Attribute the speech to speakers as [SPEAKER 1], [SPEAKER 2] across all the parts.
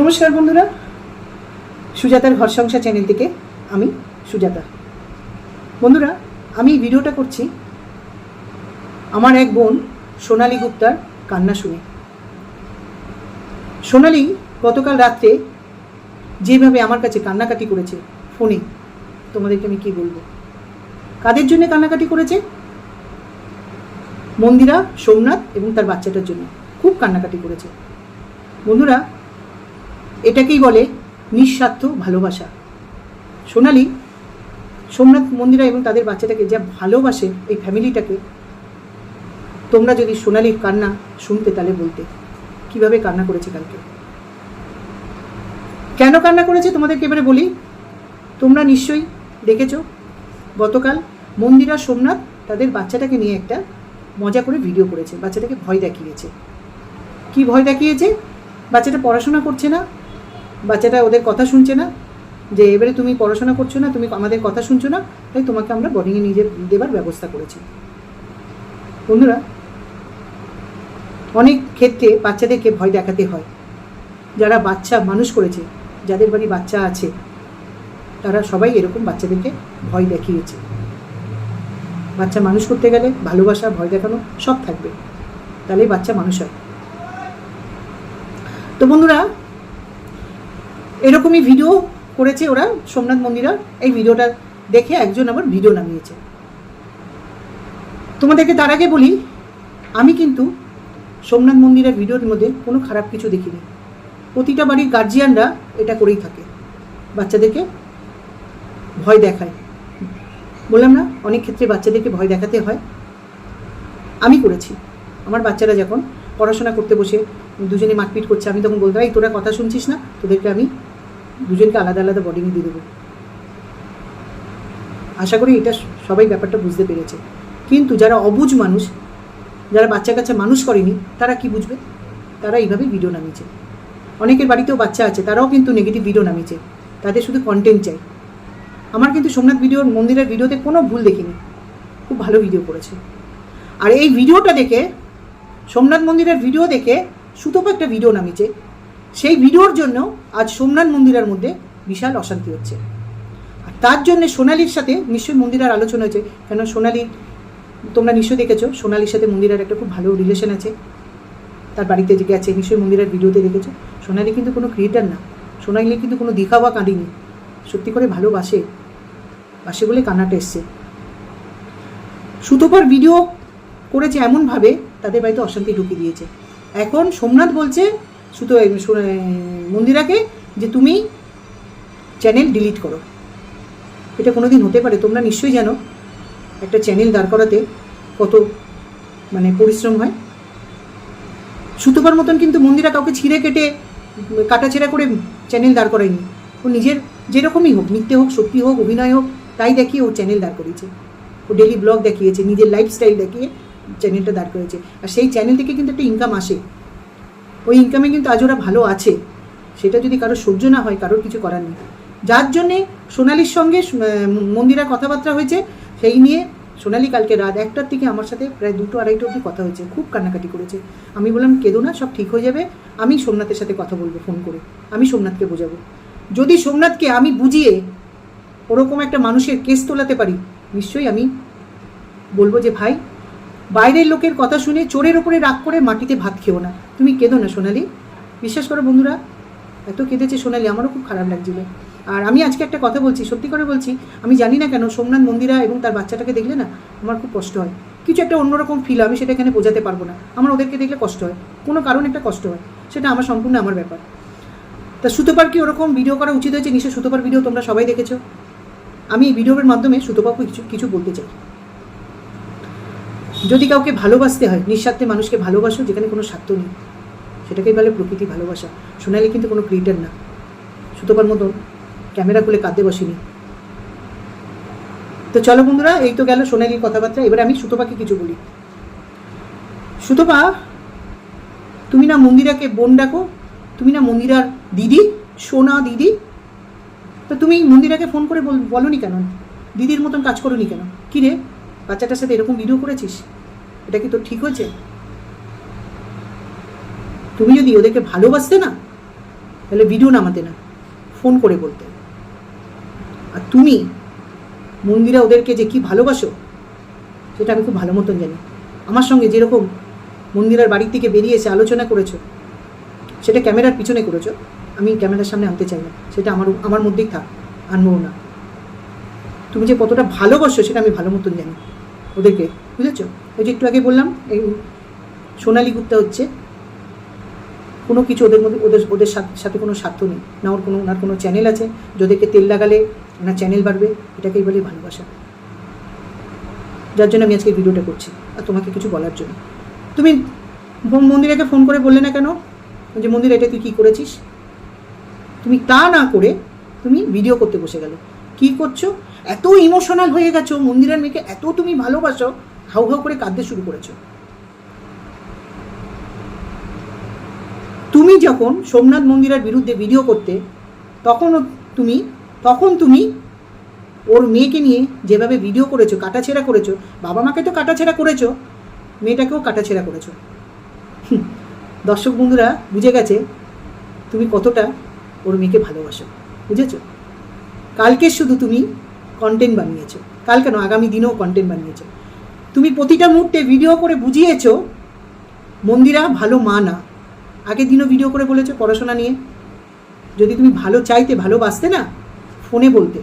[SPEAKER 1] নমস্কার বন্ধুরা। সুজাতার ঘর সংসার চ্যানেল থেকে আমি সুজাতা। বন্ধুরা, আমি ভিডিওটা করছি আমার এক বোন সোনালী গুপ্তার কান্না শুনে। সোনালি গতকাল রাত্রে যেভাবে আমার কাছে কান্নাকাটি করেছে ফোনে, তোমাদেরকে আমি কি বলব? কাদের জন্য কান্নাকাটি করেছে? মন্দিরা, সোমনাথ এবং তার বাচ্চাটার জন্য খুব কান্নাকাটি করেছে। বন্ধুরা এটাকেই বলে নিঃস্বার্থ ভালোবাসা। সোনালি, সোমনাথ মন্দিরা এবং তাদের বাচ্চাটাকে যা ভালোবাসে এই ফ্যামিলিটাকে, তোমরা যদি সোনালির কান্না শুনতে তাহলে বলতে, কীভাবে কান্না করেছে কালকে? কেন কান্না করেছে তোমাদেরকে এবারে বলি? তোমরা নিশ্চয়ই দেখেছ, গতকাল মন্দিরা, সোমনাথ তাদের বাচ্চাটাকে নিয়ে একটা মজা করে ভিডিও করেছে, বাচ্চাটাকে ভয় দেখিয়েছে। কি ভয় দেখিয়েছে? বাচ্চাটা পড়াশোনা করছে না বাচ্চাটা ওদের কথা শুনছে না, যে এবারে তুমি পড়াশোনা করছ না, তুমি আমাদের কথা শুনছো না, তাই তোমাকে আমরা বোর্ডিংয়ে নিয়ে দেবার ব্যবস্থা করেছি। বন্ধুরা, অনেক ক্ষেত্রে বাচ্চাদেরকে ভয় দেখাতে হয়। যারা বাচ্চা মানুষ করেছে, যাদের বাড়ি বাচ্চা আছে, তারা সবাই এরকম বাচ্চাদেরকে ভয় দেখিয়েছে। বাচ্চা মানুষ করতে গেলে ভালোবাসা, ভয় দেখানো সব থাকবে, তাহলেই বাচ্চা মানুষ হয়। তো বন্ধুরা এরকমই ভিডিও করেছে ওরা, সোমনাথ মন্দিরা। এই ভিডিওটা দেখে একজন আবার ভিডিও নামিয়েছে। তোমাদেরকে তার আগে বলি, আমি কিন্তু সোমনাথ মন্দিরের ভিডিওর মধ্যে কোনো খারাপ কিছু দেখিনি। প্রতিটা বাড়ির গার্জিয়ানরা এটা করেই থাকে। বাচ্চাদেরকে ভয় দেখায়। বললাম না, অনেক ক্ষেত্রে বাচ্চাদেরকে ভয় দেখাতে হয়। আমি করেছি। আমার বাচ্চারা যখন পড়াশোনা করতে বসে দুজনে মারপিট করছে, আমি তখন বলতে এই, তোরা কথা শুনছিস না? তোদেরকে আমি দুজনকে আলাদা আলাদা বোর্ডিংয়ে দিয়ে দেবো। আশা করি এটা সবাই ব্যাপারটা বুঝতে পেরেছে। কিন্তু যারা অবুঝ মানুষ, যারা বাচ্চা কাচ্চা মানুষ করেনি, তারা কি বুঝবে? তারা এইভাবেই ভিডিও নামিয়েছে। অনেকের বাড়িতেও বাচ্চা আছে, তারাও কিন্তু নেগেটিভ ভিডিও নামিয়েছে। তাদের শুধু কন্টেন্ট চাই। আমার কিন্তু সোমনাথ ভিডিওর মন্দিরের ভিডিওতে কোনো ভুল দেখিনি। খুব ভালো ভিডিও করেছে। আর এই ভিডিওটা দেখে, সোমনাথ মন্দিরের ভিডিও দেখে সুতোপ একটা ভিডিও নামিয়েছে। সেই ভিডিওর জন্য আজ সোমনাথ মন্দিরের মধ্যে বিশাল অশান্তি হচ্ছে। আর তার জন্য সোনালির সাথে নিশ্চয়ই মন্দিরের আলোচনা হয়েছে। কেন সোনালি, তোমরা নিশ্চয়ই দেখেছ, সোনালির সাথে মন্দিরের একটা খুব ভালো রিলেশন আছে। তার বাড়িতে যে গেছে, নিশ্চয়ই মন্দিরের ভিডিওতে দেখেছ। সোনালি কিন্তু কোনো ক্রিয়েটার না। সোনালি কিন্তু কোনো দেখাওয়া কাঁদিনি সত্যি করে ভালোবাসে। বাসে বলে কান্নাটা এসছে। সুতোপার ভিডিও করেছে এমনভাবে, তাদের বাড়িতে অশান্তি ঢুকিয়ে দিয়েছে। এখন সোমনাথ বলছে সুতো মন্দিরাকে যে তুমি চ্যানেল ডিলিট করো। এটা কোনো দিন হতে পারে, তোমরা নিশ্চয়ই জানো, একটা চ্যানেল দাঁড় করাতে কত মানে পরিশ্রম হয়। সুতোপার মতন কিন্তু মন্দিরা কাউকে ছিঁড়ে কেটে, কাটাছেড়া করে চ্যানেল দাঁড় করায়নি। ও নিজের যেরকমই হোক মিথ্যে হোক, সত্যি হোক, অভিনয় হোক, তাই দেখিয়ে ও চ্যানেল দাঁড় করিয়েছে। ও ডেলি ব্লগ দেখিয়েছে, নিজের লাইফস্টাইল দেখিয়ে চ্যানেলটা দাঁড় করেছে। আর সেই চ্যানেল থেকে কিন্তু একটা ইনকাম আসে। ওই ইনকামে কিন্তু আজ ওরা ভালো আছে। সেটা যদি কারোর সহ্য না হয় কারোর কিছু করার নেই। যার জন্যে সোনালির সঙ্গে আহ, মন্দিরার কথাবার্তা হয়েছে সেই নিয়ে সোনালি কালকে রাত একটার থেকে আমার সাথে প্রায় দুটো আড়াইটো অবধি কথা হয়েছে খুব কান্নাকাটি করেছে। আমি বললাম কেঁদো না সব ঠিক হয়ে যাবে। আমি সোমনাথের সাথে কথা বলব ফোন করে। আমি সোমনাথকে বোঝাবো। যদি সোমনাথকে আমি বুঝিয়ে ওরকম একটা মানুষের কেস তোলাতে পারি নিশ্চয়ই আমি বলব যে ভাই বাইরের লোকের কথা শুনে চোরের ওপরে রাগ করে মাটিতে ভাত খেও না। তুমি কেঁদো না, সোনালি। বিশ্বাস করো বন্ধুরা, এত কেঁদেছে সোনালি, আমারও খুব খারাপ লাগছিল। আর আমি আজকে একটা কথা বলছি, সত্যি করে বলছি, আমি জানি না কেন সোমনাথ মন্দিরা এবং তার বাচ্চাটাকে দেখলে না আমার খুব কষ্ট হয়। কিছু একটা অন্যরকম ফিল আমি সেটা এখানে বোঝাতে পারব না। আমার ওদেরকে দেখলে কষ্ট হয়। কোনো কারণ একটা কষ্ট হয়। সেটা আমার সম্পূর্ণ আমার ব্যাপার। তা সুতোপার কি ওরকম ভিডিও করা উচিত হয়েছে? নিশ্চয় সুতোপার ভিডিও তোমরা সবাই দেখেছ। আমি এই ভিডিওর মাধ্যমে সুতোপাকে কিছু কিছু বলতে চাই। যদি কাউকে ভালোবাসতে হয়, নিঃস্বার্থে মানুষকে ভালোবাসো, যেখানে কোনো স্বার্থ নেই। সেটাকেই বলে প্রকৃতি ভালোবাসা। সোনালি কিন্তু কোনো ক্রিয়েটার না। সুতোপার মতন ক্যামেরা খুলে কাঁদতে বসেনি। তো চলো বন্ধুরা, এই তো গেল সোনালির কথাবার্তা। এবার আমি সুতোপাকে কিছু বলি। সুতোপা, তুমি না মন্দিরাকে বোন ডাকো, তুমি না মন্দিরার দিদি, সোনা দিদি? তো তুমি মন্দিরাকে ফোন করে বল বলনি কেন? দিদির মতন কাজ করোনি কেন? কি রে? বাচ্চাটার সাথে এরকম ভিডিও করেছিস? এটা কি তোর ঠিক হয়েছে? তুমি যদি ওদেরকে ভালোবাসতে না, তাহলে ভিডিও নামাতে না ফোন করে বলতে। আর তুমি, মন্দিরা ওদেরকে যে কি ভালোবাসো, সেটা আমি খুব ভালো মতন জানি। আমার সঙ্গে যেরকম মন্দিরার বাড়ির থেকে বেরিয়ে এসে আলোচনা করেছ, সেটা ক্যামেরার পিছনে করেছ, আমি ক্যামেরার সামনে আনতে চাই না। সেটা আমার আমার মধ্যেই থাক, আনব না। তুমি যে কতটা ভালোবাসো, সেটা আমি ভালো মতন জানি। ওদেরকে, বুঝেছ? ওই যে একটু আগে বললাম, এই সোনালি গুপ্তা হচ্ছে, কোনো কিছু ওদের মধ্যে, ওদের ওদের সাথ- কোনো স্বার্থ নেই, না ওর কোনো ওনার কোনো চ্যানেল আছে যাদেরকে তেল লাগালে ওনার চ্যানেল বাড়বে, এটাকেই বলে ভালোবাসা। যার জন্য আমি আজকে ভিডিওটা করছি, আর তোমাকে কিছু বলার জন্য। তুমি মন্দিরাকে ফোন করে বললে না কেন? যে মন্দির, এটা তুই কী করেছিস? তুমি তা না করে তুমি ভিডিও করতে বসে গেলে। কি করছ? এত ইমোশনাল হয়ে গেছো, মন্দিরের মেয়েকে এত তুমি ভালোবাসো, হাউ হাউ করে কাঁদতে শুরু করেছ। তুমি যখন সোমনাথ মন্দিরের বিরুদ্ধে ভিডিও করতে তখনও তুমি, তখন তুমি ওর মেয়েকে নিয়ে যেভাবে ভিডিও করেছ, কাটাছেড়া করেছ, বাবা মাকে তো কাটাছেড়া করেছ, মেয়েটাকেও কাটাছেড়া করেছ। দর্শক বন্ধুরা, বুঝে গেছে তুমি কতটা ওর মেয়েকে ভালোবাসো, বুঝেছ? কালকে শুধু তুমি কন্টেন্ট বানিয়েছো। কাল কেন আগামী দিনেও কন্টেন্ট বানিয়েছো। তুমি প্রতিটা মুহূর্তে ভিডিও করে বুঝিয়েছো, মন্দিরা ভালো মা না। আগের দিনও ভিডিও করে বলেছ পড়াশোনা নিয়ে। যদি তুমি ভালো চাইতে, ভালোবাসতে না, ফোনে বলতে,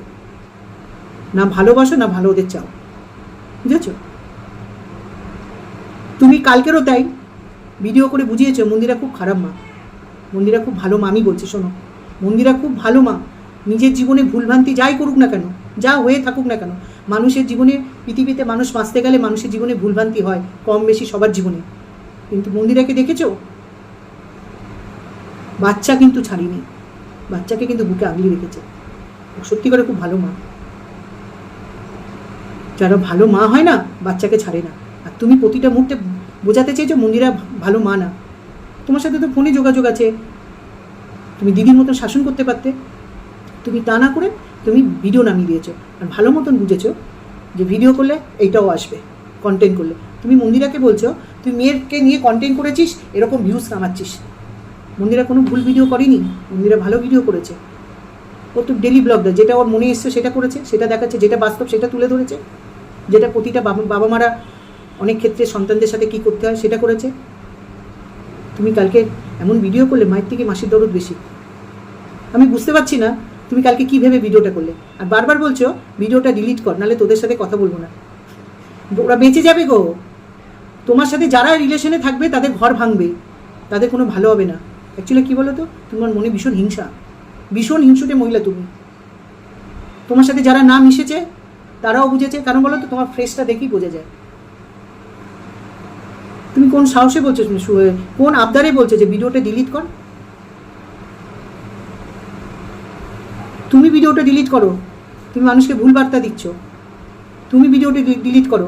[SPEAKER 1] না ভালোবাসো, না ভালো ওদের চাও। বুঝেছ? তুমি কালকেরও তাই। ভিডিও করে বুঝিয়েছো, মন্দিরা খুব খারাপ মা। মন্দিরা খুব ভালো মা আমি বলছি, শোনো। মন্দিরা খুব ভালো মা। নিজের জীবনে ভুলভ্রান্তি যাই করুক না কেন, যা হয়ে থাকুক না কেন, মানুষের জীবনে, পৃথিবীতে মানুষ বাঁচতে গেলে মানুষের জীবনে ভুলভ্রান্তি হয়, কম বেশি সবার জীবনে। কিন্তু মন্দিরাকে দেখেছ? বাচ্চা কিন্তু ছাড়িনি। বাচ্চাকে কিন্তু বুকে আগলিয়ে রেখেছে। সত্যি করে খুব ভালো মা। যারা ভালো মা হয় না, বাচ্চাকে ছাড়ে না। আর তুমি প্রতিটা মুহূর্তে বোঝাতে চেয়েছো মন্দিরা ভালো মা না। তোমার সাথে তো ফোনে যোগাযোগ আছে। তুমি দিদির মতন শাসন করতে পারতে। তুমি তা না করে তুমি ভিডিও নামিয়ে দিয়েছ। আর ভালো মতন বুঝেছ যে ভিডিও করলে এইটাও আসবে কন্টেন্ট করলে। তুমি মন্দিরাকে বলছো, তুই মেয়েরকে নিয়ে কন্টেন্ট করেছিস, এরকম ভিউজ কামাচ্ছিস মন্দিরা কোনো ভুল ভিডিও করেনি, মন্দিরা ভালো ভিডিও করেছে। ও তো ডেলি ব্লগ দেয়, যেটা ওর মনে এসছে সেটা করেছে, সেটা দেখাচ্ছে, যেটা বাস্তব সেটা তুলে ধরেছে। যেটা প্রতিটা বাবা বাবা মারা অনেক ক্ষেত্রে সন্তানদের সাথে কি করতে হয় সেটা করেছে। তুমি কালকে এমন ভিডিও করলে মায়ের থেকে মাসির দরদ বেশি। আমি বুঝতে পারছি না তুমি কালকে কী ভেবে ভিডিওটা করলে? আর বারবার বলছো, ভিডিওটা ডিলিট কর, নাহলে তোদের সাথে কথা বলব না। ওরা বেঁচে যাবে গো। তোমার সাথে যারা রিলেশনে থাকবে, তাদের ঘর ভাঙবে। তাদের কোনো ভালো হবে না। অ্যাকচুয়ালি কী বলো তো তোমার মনে ভীষণ হিংসা। ভীষণ হিংসুটে মহিলা তুমি। তোমার সাথে যারা না মিশেছে, তারাও বুঝেছে। কারণ বলো তো তোমার ফ্রেশটা দেখেই বোঝা যায়। তুমি কোন সাহসে বলছো কোন আবদারে বলছো যে, ভিডিওটা ডিলিট কর তুমি ভিডিওটা ডিলিট করো। তুমি মানুষকে ভুল বার্তা দিচ্ছ। তুমি ভিডিওটা ডিলিট করো।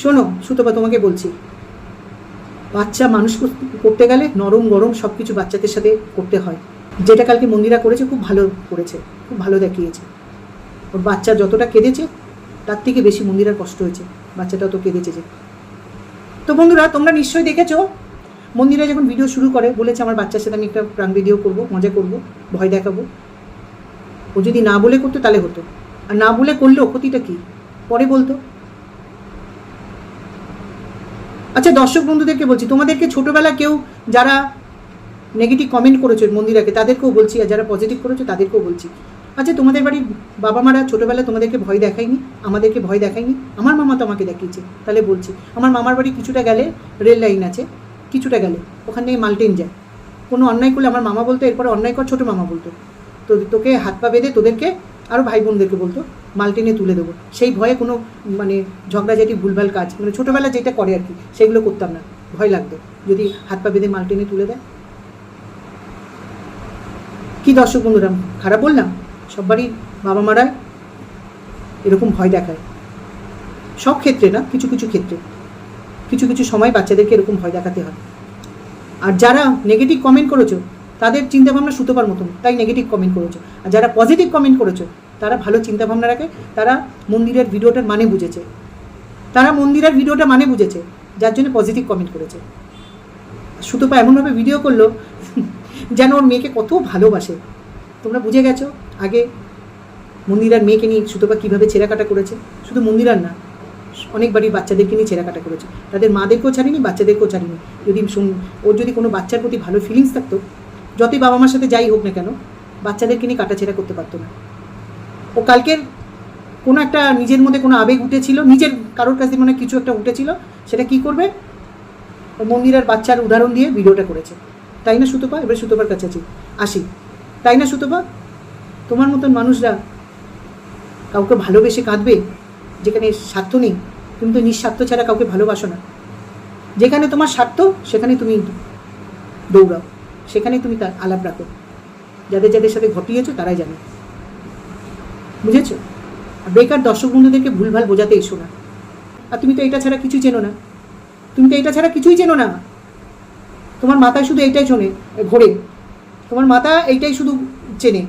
[SPEAKER 1] শোনো, সুতপা, তোমাকে বলছি। বাচ্চা মানুষ করতে গেলে নরম গরম সব কিছু বাচ্চাদের সাথে করতে হয়। যেটা কালকে মন্দিরা করেছে, খুব ভালো করেছে, খুব ভালো দেখিয়েছে। ওর বাচ্চা যতটা কেঁদেছে, তার থেকে বেশি মন্দিরার কষ্ট হয়েছে। বাচ্চাটা তো কেঁদেছে যে। তো বন্ধুরা, তোমরা নিশ্চয়ই দেখেছ, মন্দিরা যখন ভিডিও শুরু করে, বলেছে আমার বাচ্চার সাথে আমি একটা প্রাণ ভিডিও করব, মজা করব, ভয় দেখাবো। ও যদি না বলে করতো তাহলে হতো। আর না বলে করলেও ক্ষতিটা কি? পরে বলতো। আচ্ছা দর্শক বন্ধুদেরকে বলছি, তোমাদেরকে ছোটবেলা কেউ যারা নেগেটিভ কমেন্ট করেছ মন্দিরাকে, তাদেরকেও বলছি, আর যারা পজিটিভ করেছ তাদেরকেও বলছি। আচ্ছা তোমাদের বাড়ির বাবা মারা ছোটোবেলায় তোমাদেরকে ভয় দেখায়নি? আমাদেরকে ভয় দেখায়নি? আমার মামা তো আমাকে দেখিয়েছে, তাহলে বলছি। আমার মামার বাড়ি কিছুটা গেলে রেল লাইন আছে, কিছুটা গেলে। ওখান থেকে মাল্টেন যায়। কোনো অন্যায় করলে আমার মামা বলতো, এরপরে অন্যায় কর ছোটো মামা বলতো। তো তোকে হাত পা বেঁধে তোদেরকে আরও ভাই বোনদেরকে বলতো মাল্টিনে তুলে দেবো। সেই ভয়ে কোনো মানে ঝগড়াঝাটি, ভুলভাল কাজ মানে ছোটোবেলা যেটা করে আর কি, সেগুলো করতাম না। ভয় লাগতো, যদি হাত পা বেঁধে মাল্টিনে তুলে দেয়। কি দর্শক বন্ধুরা, খারাপ বললাম? সববারই বাবা মারা এরকম ভয় দেখায়। সব ক্ষেত্রে না, কিছু কিছু ক্ষেত্রে। কিছু কিছু সময় বাচ্চাদেরকে এরকম ভয় দেখাতে হয়। আর যারা নেগেটিভ কমেন্ট করেছ তাদের চিন্তাভাবনা সুতোপার মতন, তাই নেগেটিভ কমেন্ট করেছ। আর যারা পজিটিভ কমেন্ট করেছ, তারা ভালো চিন্তাভাবনা রাখে, তারা মন্দিরের ভিডিওটার মানে বুঝেছে। তারা মন্দিরের ভিডিওটা মানে বুঝেছে, যার জন্য পজিটিভ কমেন্ট করেছে। সুতপা এমনভাবে ভিডিও করল, যেন ওর মেয়েকে কত ভালোবাসে। তোমরা বুঝে গেছো? আগে মন্দিরার মেয়েকে নিয়ে সুতপা কীভাবে ছেঁড়াকাটা করেছে? শুধু মন্দিরার না অনেক বাড়ির বাচ্চাদেরকে নিয়ে ছেঁড়াকাটা করেছে। তাদের মাদেরকেও ছাড়িনি, বাচ্চাদেরকেও ছাড়িনি। যদি ওর যদি কোনো বাচ্চার প্রতি ভালো ফিলিংস থাকতো যতই বাবা মার সাথে যাই হোক না কেন বাচ্চাদেরকে নিয়ে কাটাছেড়া করতে পারতো না। ও কালকের কোনো একটা নিজের মধ্যে কোনো আবেগ উঠেছিল, নিজের কারোর কাছে মনে কিছু একটা উঠেছিল, সেটা কি করবে? ও মন্দিরের বাচ্চার উদাহরণ দিয়ে ভিডিওটা করেছে। তাই না সুতপা? এবার সুতপার কাছে আছি। আসি। তাই না সুতপা? তোমার মতন মানুষরা কাউকে ভালোবেসে কাঁদবে, যেখানে স্বার্থ নেই, তুমি তো নিঃস্বার্থ ছাড়া কাউকে ভালোবাসো না। যেখানে তোমার স্বার্থ, সেখানে তুমি দৌড়াও। সেখানে তুমি তার আলাপ রাখো। যাদের যাদের সাথে ঘটিয়েছো তারাই জানে। বুঝেছ? বেকার দর্শক বন্ধুদেরকে ভুলভাল বোঝাতে এসো না। আর তুমি তো এটা ছাড়া কিছুই চেনো না। তুমি তো এটা ছাড়া কিছুই চেনো না। তোমার মাথায় শুধু এইটাই শোনে ঘোরে। তোমার মাথা এইটাই শুধু চেনে।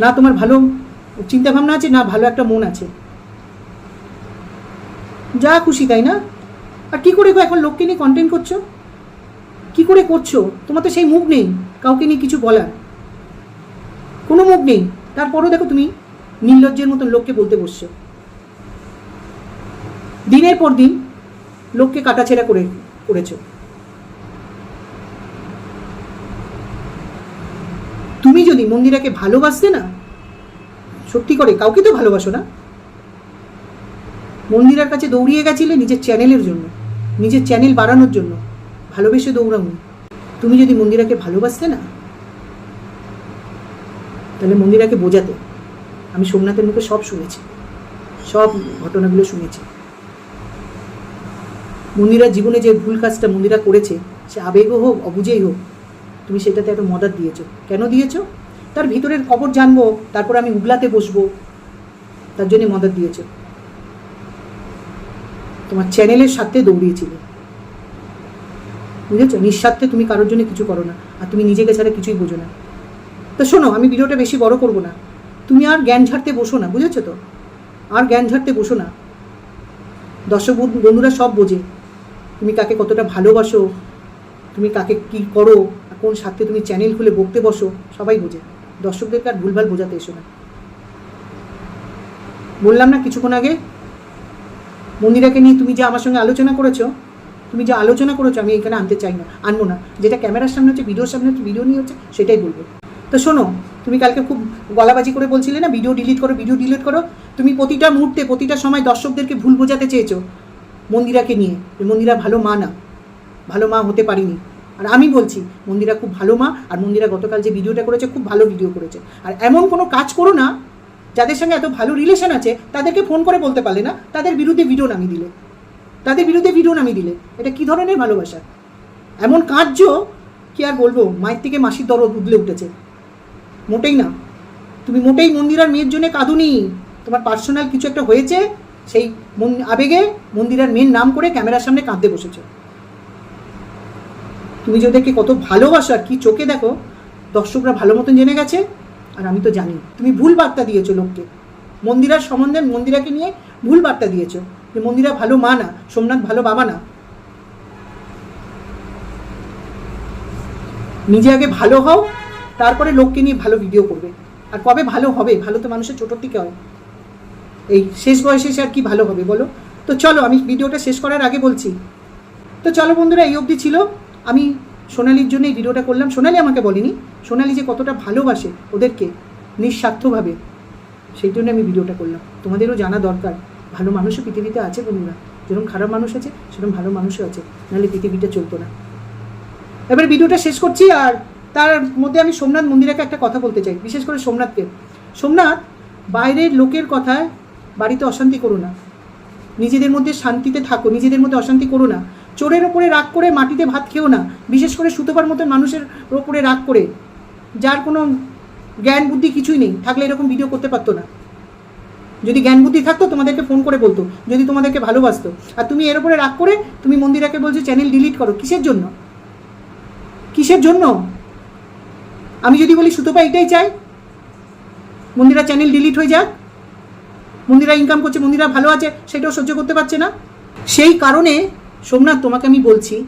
[SPEAKER 1] না তোমার ভালো চিন্তাভাবনা আছে, না ভালো একটা মন আছে। যা খুশি, তাই না? আর কি করে এখন লোককে নিয়ে কন্টেন্ট করছ? কি করে করছ? তোমার তো সেই মুখ নেই, কাউকে নিয়ে কিছু বলার। কোনো মুখ নেই। তারপরও দেখো তুমি নির্লজ্জের মতন লোককে বলতে বসছো। দিনের পর দিন লোককে কাটাছেড়া করে করেছ। তুমি যদি মন্দিরাকে ভালোবাসতে না, সত্যি করে কাউকে তো ভালোবাসো না। মন্দিরার কাছে দৌড়িয়ে গেছিলে নিজের চ্যানেলের জন্য, নিজের চ্যানেল বাড়ানোর জন্য। ভালোবেসে দৌড়াওনি তুমি যদি মন্দিরাকে ভালোবাসতে না, তাহলে মন্দিরাকে বোঝাতে আমি সোমনাথের মুখে সব শুনেছি, সব ঘটনাগুলো শুনেছি। মন্দিরার জীবনে যে ভুল কাজটা মন্দিরা করেছে, সে আবেগও হোক, অবুঝেই হোক, তুমি সেটাতে এত মদত দিয়েছ। কেন দিয়েছ? তার ভিতরের খবর জানব, তারপর আমি উগলাতে বসবো, তার জন্য মদত দিয়েছ। তোমার চ্যানেলের সাথে দৌড়িয়েছিলে। বুঝেছ? নিঃস্বার্থে তুমি কারোর জন্য কিছু করো না, আর তুমি নিজেকে ছাড়া কিছুই বোঝো না। তো শোনো, আমি ভিডিওটা বেশি বড় করব না। তুমি আর জ্ঞান ঝাড়তে বসো না, বুঝেছ তো? আর জ্ঞান ঝাড়তে বসো না। দর্শক বন্ধু- বন্ধুরা সব বোঝে। তুমি কাকে কতটা ভালোবাসো, তুমি কাকে কি করো কোন স্বার্থে তুমি চ্যানেল খুলে বকতে বসো, সবাই বোঝে। দর্শকদেরকে আর ভুলভাল বোঝাতে এসো না। বললাম না কিছুক্ষণ আগে, মন্দিরাকে নিয়ে তুমি যে আমার সঙ্গে আলোচনা করেছ তুমি যে আলোচনা করেছ আমি এখানে আনতে চাই না, আনব না। যেটা ক্যামেরার সামনে হচ্ছে, ভিডিওর সামনে হচ্ছে, ভিডিও নিয়ে হচ্ছে, সেটাই বলব। তো শোনো, তুমি কালকে খুব গলাবাজি করে বলছিলে না, ভিডিও ডিলিট করো, ভিডিও ডিলিট করো। তুমি প্রতিটা মুহূর্তে, প্রতিটা সময় দর্শকদেরকে ভুল বোঝাতে চেয়েছো মন্দিরাকে নিয়ে, যে মন্দিরা ভালো মা না, ভালো মা হতে পারিনি। আর আমি বলছি, মন্দিরা খুব ভালো মা, আর মন্দিরা গতকাল যে ভিডিওটা করেছে, খুব ভালো ভিডিও করেছে। আর এমন কোনো কাজ করো না, যাদের সঙ্গে এত ভালো রিলেশন আছে, তাদেরকে ফোন করে বলতে পারলে না, তাদের বিরুদ্ধে ভিডিও নামিয়ে দিলে। তাদের বিরুদ্ধে ভিডিও নামিয়ে দিলে। এটা কি ধরনের ভালোবাসা? এমন কার্য কি আর বলব? মায়ের থেকে মাসির দরদ উদলে উঠেছে। মোটেই না। তুমি মোটেই মন্দিরার মেয়ের জন্য কাঁদুনি। তোমার পার্সোনাল কিছু একটা হয়েছে, সেই আবেগে মন্দিরার মেয়ের নাম করে ক্যামেরার সামনে কাঁদতে বসেছো। তুমি যে ওদেরকে কত ভালোবাসো আর কি চোখে দেখো, দর্শকরা ভালো মতন জেনে গেছে, আর আমি তো জানি। তুমি ভুল বার্তা দিয়েছ লোককে। মন্দিরার সম্বন্ধে মন্দিরাকে নিয়ে ভুল বার্তা দিয়েছ। যে মন্দিরা ভালো মা না, সোমনাথ ভালো বাবা না। নিজে আগে ভালো হও, তারপরে লোককে নিয়ে ভালো ভিডিও করবে। আর কবে ভালো হবে? ভালো তো মানুষের ছোটোর থেকে হয়। এই শেষ বয়সে এসে আর কি ভালো হবে বলো? তো চলো, আমি ভিডিওটা শেষ করার আগে বলছি। তো চলো বন্ধুরা, এই অবধি ছিল। আমি সোনালির জন্য এই ভিডিওটা করলাম। সোনালি আমাকে বলেনি। সোনালি যে কতটা ভালোবাসে ওদেরকে, নিঃস্বার্থভাবে, সেই জন্য আমি ভিডিওটা করলাম। তোমাদেরও জানা দরকার। ভালো মানুষও পৃথিবীতে আছে বন্ধুরা। যেরকম খারাপ মানুষ আছে, সেরকম ভালো মানুষও আছে। নাহলে পৃথিবীটা চলতো না। এবার ভিডিওটা শেষ করছি আর তার মধ্যে আমি সোমনাথ মন্দিরাকে একটা কথা বলতে চাই, বিশেষ করে সোমনাথকে। সোমনাথ বাইরের লোকের কথায় বাড়িতে অশান্তি করো না। নিজেদের মধ্যে শান্তিতে থাকো, নিজেদের মধ্যে অশান্তি করো না। চোরের ওপরে রাগ করে মাটিতে ভাত খেও না। বিশেষ করে সুতোপার মতো মানুষের ওপরে রাগ করে। যার কোনো জ্ঞান বুদ্ধি কিছুই নেই। থাকলে এরকম ভিডিও করতে পারতো না। যদি জ্ঞান বুদ্ধি থাকতো, তোমাদেরকে ফোন করে বলতো, যদি তোমাদেরকে ভালোবাসতো। আর তুমি এর উপরে রাগ করে, তুমি মন্দিরাকে বলছো চ্যানেল ডিলিট করো। কিসের জন্য? কিসের জন্য? আমি যদি বলি সুতোপা এটাই চাই। মন্দিরা চ্যানেল ডিলিট হয়ে যাক মন্দিরা ইনকাম করছে, মন্দিরা ভালো আছে, সেটাও সহ্য করতে পারছে না। সেই কারণে, সোমনাথ, তোমাকে আমি বলছি,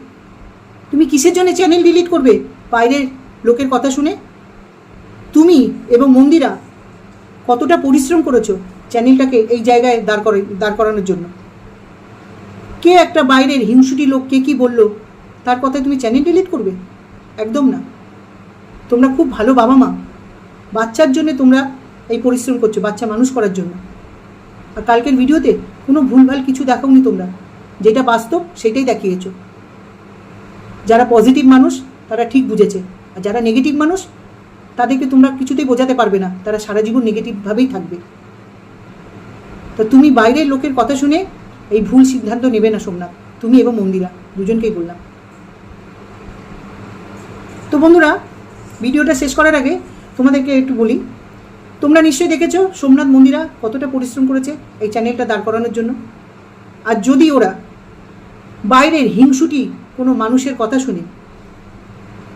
[SPEAKER 1] তুমি কিসের জন্য চ্যানেল ডিলিট করবে? বাইরের লোকের কথা শুনে। তুমি এবং মন্দিরা কতটা পরিশ্রম করেছ? চ্যানেলটাকে এই জায়গায় দাঁড় করে দাঁড় করানোর জন্য। কে একটা বাইরের হিংসুটি লোক, কে কী বলল, তার কথায় তুমি চ্যানেল ডিলিট করবে? একদম না। তোমরা খুব ভালো বাবা মা। বাচ্চার জন্য তোমরা এই পরিশ্রম করছ, বাচ্চা মানুষ করার জন্য। আর কালকের ভিডিওতে কোনো ভুলভাল কিছু দেখাওনি তোমরা। যেটা বাস্তব, সেটাই দেখিয়েছো। যারা পজিটিভ মানুষ, তারা ঠিক বুঝেছে। আর যারা নেগেটিভ মানুষ, তাদেরকে তোমরা কিছুতেই বোঝাতে পারবে না। তারা সারা জীবন নেগেটিভভাবেই থাকবে। তো তুমি বাইরের লোকের কথা শুনে এই ভুল সিদ্ধান্ত নেবে না সোমনাথ। তুমি এবং মন্দিরা, দুজনকেই বললাম। তো বন্ধুরা, ভিডিওটা শেষ করার আগে তোমাদেরকে একটু বলি, তোমরা নিশ্চয়ই দেখেছ সোমনাথ মন্দিরা কতটা পরিশ্রম করেছে এই চ্যানেলটা দাঁড় করানোর জন্য। আর যদি ওরা বাইরের হিংসুটি কোনো মানুষের কথা শুনে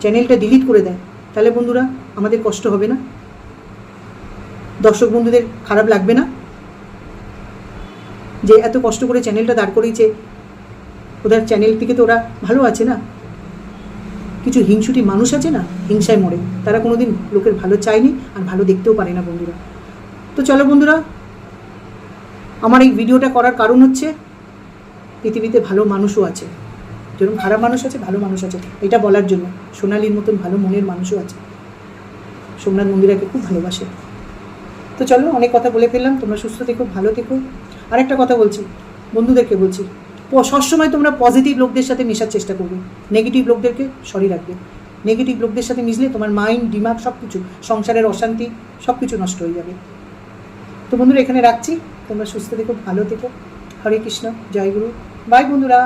[SPEAKER 1] চ্যানেলটা ডিলিট করে দেয়, তাহলে বন্ধুরা আমাদের কষ্ট হবে না। দর্শক বন্ধুদের খারাপ লাগবে না। যে এত কষ্ট করে চ্যানেলটা দাঁড় করিয়েছে, ওদের চ্যানেল থেকে তো ওরা ভালো আছে না? কিছু হিংসুটি মানুষ আছে না, হিংসায় মরে। তারা কোনোদিন লোকের ভালো চায়নি আর ভালো দেখতেও পারে না বন্ধুরা। তো চলো বন্ধুরা, আমার এই ভিডিওটা করার কারণ হচ্ছে পৃথিবীতে ভালো মানুষও আছে। যেরকম খারাপ মানুষ আছে, ভালো মানুষ আছে। এটা বলার জন্য সোনালির মতন ভালো মনের মানুষও আছে। সোমনাথ মন্দিরাকে খুব ভালোবাসে। তো চলো অনেক কথা বলে ফেললাম। তোমরা সুস্থ থেকো, ভালো থেকো। আরেকটা কথা বলছি, বন্ধুদেরকে বলছি সবসময় তোমরা পজিটিভ লোকদের সাথে মেশার চেষ্টা করবে। নেগেটিভ লোকদেরকে সরি রাখবে। নেগেটিভ লোকদের সাথে মিশলে তোমার মাইন্ড ডিমাগ সব কিছু সংসারের অশান্তি সব কিছু নষ্ট হয়ে যাবে। তো বন্ধুরা, এখানে রাখছি। তোমরা সুস্থ থেকো, ভালো থেকো। হরে কৃষ্ণ, জয় গুরু। বাই বন্ধুরা।